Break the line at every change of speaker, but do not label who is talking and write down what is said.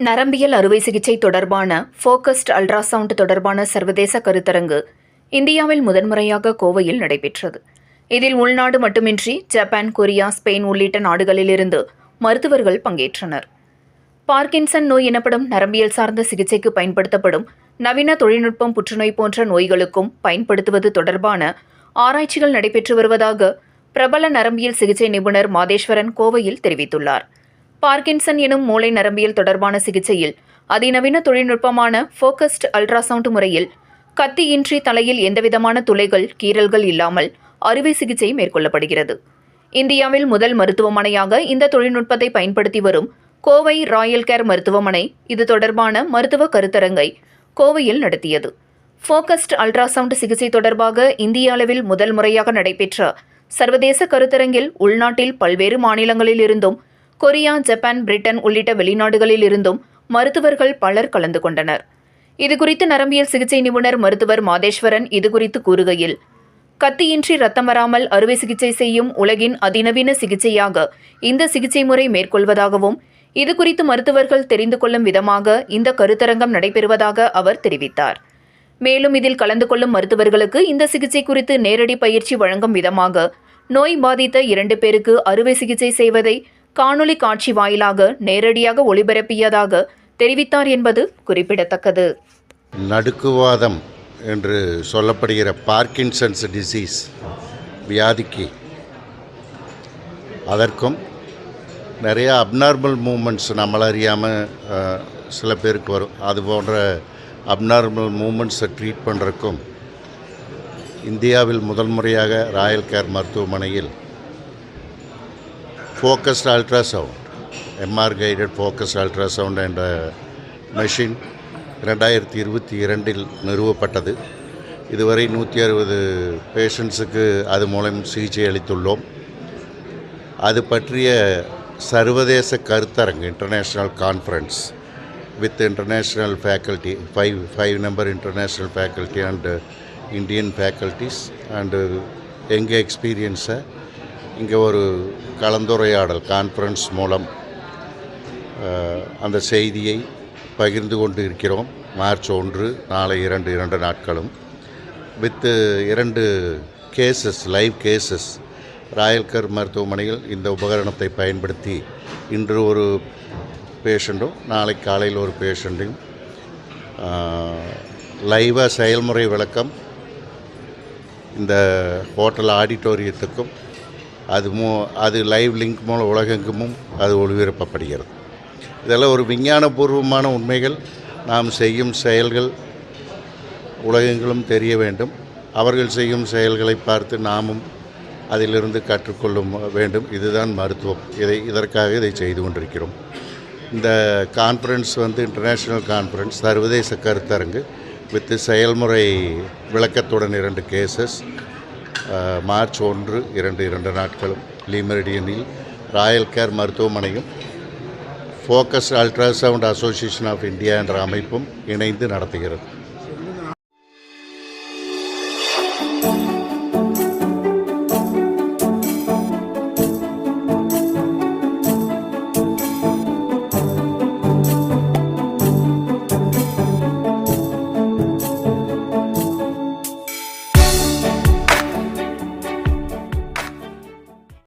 நரம்பியல் அறுவை சிகிச்சை தொடர்பான ஃபோக்கஸ்ட் அல்ட்ராசவுண்ட் தொடர்பான சர்வதேச கருத்தரங்கு இந்தியாவில் முதன்முறையாக கோவையில் நடைபெற்றது. இதில் உள்நாடு மட்டுமின்றி ஜப்பான் கொரியா ஸ்பெயின் உள்ளிட்ட நாடுகளிலிருந்து மருத்துவர்கள் பங்கேற்றனர். பார்க்கின்சன் நோய் எனப்படும் நரம்பியல் சார்ந்த சிகிச்சைக்கு பயன்படுத்தப்படும் நவீன தொழில்நுட்பம் புற்றுநோய் போன்ற நோய்களுக்கும் பயன்படுத்துவது தொடர்பான ஆராய்ச்சிகள் நடைபெற்று வருவதாக பிரபல நரம்பியல் சிகிச்சை நிபுணர் மாதேஸ்வரன் கோவையில் தெரிவித்துள்ளார். பார்க்கின்சன் எனும் மூளை நரம்பியல் தொடர்பான சிகிச்சையில் அதிநவீன தொழில்நுட்பமான ஃபோக்கஸ்ட் அல்ட்ராசவுண்ட் முறையில் கத்தியின்றி தலையில் எந்தவிதமான துளைகள் கீறல்கள் இல்லாமல் அறுவை சிகிச்சை மேற்கொள்ளப்படுகிறது. இந்தியாவில் முதல் மருத்துவமனையாக இந்த தொழில்நுட்பத்தை பயன்படுத்தி வரும் கோவை ராயல் கேர் மருத்துவமனை இது தொடர்பான மருத்துவ கருத்தரங்கை கோவையில் நடத்தியது. ஃபோக்கஸ்ட் அல்ட்ராசவுண்ட் சிகிச்சை தொடர்பாக இந்திய அளவில் முதல் முறையாக நடைபெற்ற சர்வதேச கருத்தரங்கில் உள்நாட்டில் பல்வேறு மாநிலங்களில் இருந்தும் கொரியா ஜப்பான் பிரிட்டன் உள்ளிட்ட வெளிநாடுகளில் இருந்தும் மருத்துவர்கள் பலர் கலந்து கொண்டனர். இதுகுறித்து நரம்பியல் சிகிச்சை நிபுணர் மருத்துவர் மாதேஸ்வரன் இதுகுறித்து கூறுகையில் கத்தியின்றி ரத்தம் வராமல் அறுவை சிகிச்சை செய்யும் உலகின் அதிநவீன சிகிச்சையாக இந்த சிகிச்சை முறை மேற்கொள்வதாகவும் இதுகுறித்து மருத்துவர்கள் தெரிந்து கொள்ளும் விதமாக இந்த கருத்தரங்கம் நடைபெறுவதாக அவர் தெரிவித்தார். மேலும் இதில் கலந்து கொள்ளும் மருத்துவர்களுக்கு இந்த சிகிச்சை குறித்து நேரடி பயிற்சி வழங்கும் விதமாக நோய் பாதித்த இரண்டு பேருக்கு அறுவை சிகிச்சை செய்வதை காணொலி காட்சி வாயிலாக நேரடியாக ஒளிபரப்பியதாக தெரிவித்தார் என்பது குறிப்பிடத்தக்கது.
நடுக்குவாதம் என்று சொல்லப்படுகிற பார்க்கின்சன்ஸ் டிசீஸ் வியாதிக்கு அதற்கும் நிறைய அப்நார்மல் மூமெண்ட்ஸ் நம்மள அறியாமல் சில பேருக்கு வரும். அது போன்ற அப்நார்மல் மூமெண்ட்ஸை ட்ரீட் பண்ணுறக்கும் இந்தியாவில் முதல் முறையாக ராயல் கேர் மருத்துவமனையில் focused ultrasound MR guided focused ultrasound என்ற மெஷின் ரெண்டாயிரத்தி இருபத்தி இரண்டில் நிறுவப்பட்டது. இதுவரை நூற்றி அறுபது பேஷண்ட்ஸுக்கு அது மூலம் சிகிச்சை அளித்துள்ளோம். அது பற்றிய சர்வதேச கருத்தரங்கு international conference with international faculty five five number international faculty and Indian faculties and எங்கள் எக்ஸ்பீரியன்ஸை இங்கே ஒரு கலந்துரையாடல் கான்ஃபரன்ஸ் மூலம் அந்த செய்தியை பகிர்ந்து கொண்டு இருக்கிறோம் மார்ச் ஒன்று நாளை இரண்டு இரண்டு நாட்களும். வித்து இரண்டு கேசஸ் லைவ் கேசஸ் ராயல்கர் மருத்துவமனையில் இந்த உபகரணத்தை பயன்படுத்தி இன்று ஒரு பேஷண்ட்டும் நாளை காலையில் ஒரு பேஷண்ட்டையும் லைவாக செயல்முறை விளக்கம் இந்த ஹோட்டல் ஆடிட்டோரியத்துக்கும் அது மூ அது லைவ் லிங்க் மூலம் உலகெங்குமும் அது ஒளிபரப்பப்படுகிறது. இதெல்லாம் ஒரு விஞ்ஞானபூர்வமான உண்மைகள். நாம் செய்யும் செயல்கள் உலகெங்கிலும் தெரிய வேண்டும். அவர்கள் செய்யும் செயல்களை பார்த்து நாமும் அதிலிருந்து கற்றுக்கொள்ளும் வேண்டும். இதுதான் மருத்துவம். இதை இதற்காக இதை செய்து கொண்டிருக்கிறோம். இந்த கான்ஃபரன்ஸ் வந்து இன்டர்நேஷ்னல் கான்ஃபரன்ஸ் சர்வதேச கருத்தரங்கு வித்து செயல்முறை விளக்கத்துடன் இரண்டு கேசஸ் மார்ச் ஒன்று இரண்டு இரண்டு நாட்களும் லீமெரிடியனில் ராயல் கேர் மருத்துவமனையும் focus ultrasound association of India என்ற அமைப்பும் இணைந்து நடத்துகிறது.